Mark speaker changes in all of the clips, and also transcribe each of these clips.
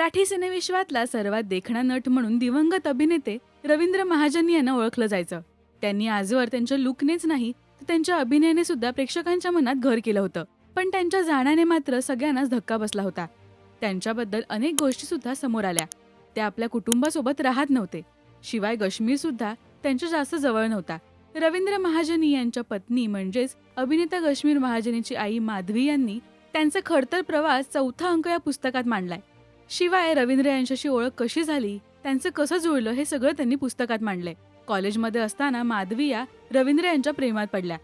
Speaker 1: मराठी सिनेविश्वातला सर्वात देखणा नट म्हणून दिवंगत अभिनेते रवींद्र महाजन यांना ओळखलं जायचं. त्यांनी आजवर त्यांच्या लुकनेच नाही तर त्यांच्या अभिनयाने सुद्धा प्रेक्षकांच्या मनात घर केलं होतं. पण त्यांच्या जाण्याने मात्र सगळ्यांनाच धक्का बसला होता. त्यांच्याबद्दल अनेक गोष्टी सुद्धा समोर आल्या. ते आपल्या कुटुंबासोबत राहत नव्हते. शिवाय गश्मीर सुद्धा त्यांच्या जास्त जवळ नव्हता. रवींद्र महाजनी यांच्या पत्नी म्हणजेच अभिनेता गश्मीर महाजनीची आई माधवी यांनी त्यांचा खडतर प्रवास चौथा अंक या पुस्तकात मांडलाय. शिवाय रवींद्र यांच्याशी ओळख कशी झाली त्यांचं कसं जुळलं हे सगळं त्यांनी पुस्तकात मांडलंय. कॉलेजमध्ये असताना माधविया रवींद्र यांच्या प्रेमात पडल्या.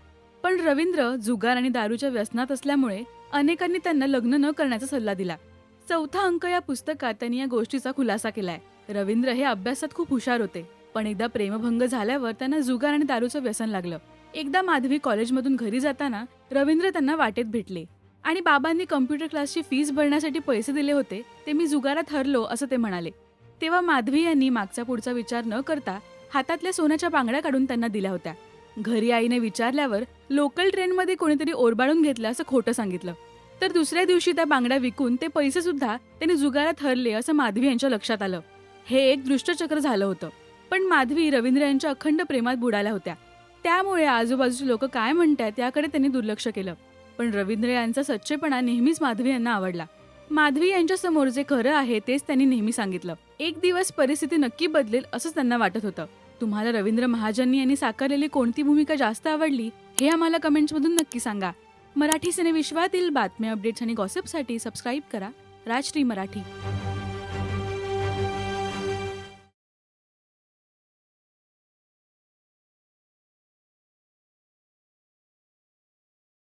Speaker 1: पण रवींद्र जुगार आणि दारूच्या व्यसनात असल्यामुळे अनेकांनी त्यांना लग्न न करण्याचा सल्ला दिला. चौथा अंक या पुस्तकात त्यांनी या गोष्टीचा खुलासा केलाय. रवींद्र हे अभ्यासात खूप हुशार होते पण एकदा प्रेमभंग झाल्यावर त्यांना जुगार आणि दारूचं व्यसन लागलं. एकदा माधवी कॉलेजमधून घरी जाताना रवींद्र त्यांना वाटेत भेटले. आणि बाबांनी कम्प्युटर क्लासची फीज भरण्यासाठी पैसे दिले होते ते मी जुगारात हरलो असं ते म्हणाले. तेव्हा माधवी यांनी मागचा पुढचा विचार न करता हातातल्या सोन्याच्या बांगड्या काढून त्यांना दिल्या होत्या. घरी आईने विचारल्यावर लोकल ट्रेनमध्ये कोणीतरी ओरबाडून घेतलं असं खोटं सांगितलं. तर दुसऱ्या दिवशी त्या बांगड्या विकून ते पैसे सुद्धा त्यांनी जुगारात हरले असं माधवी यांच्या लक्षात आलं. हे एक दृष्टचक्र झालं होतं. पण माधवी रवींद्र यांच्या अखंड प्रेमात बुडाल्या होत्या. त्यामुळे आजूबाजूचे लोक काय म्हणतात याकडे त्यांनी दुर्लक्ष केलं. पण रवींद्र यांचा सच्चेपणा नेहमीच माधवी यांना आवडला. माधवी यांच्या समोर जे खरं आहे तेच त्यांनी नेहमी सांगितलं. एक दिवस परिस्थिती नक्की बदलेल असंच त्यांना वाटत होतं. तुम्हाला रवींद्र महाजनी यांनी साकारलेली कोणती भूमिका जास्त आवडली हे आम्हाला कमेंट्समधून नक्की सांगा. मराठी सिनेविश्वातील बातम्या अपडेट्स आणि गॉसिपसाठी सबस्क्राईब करा. राजश्री मराठी.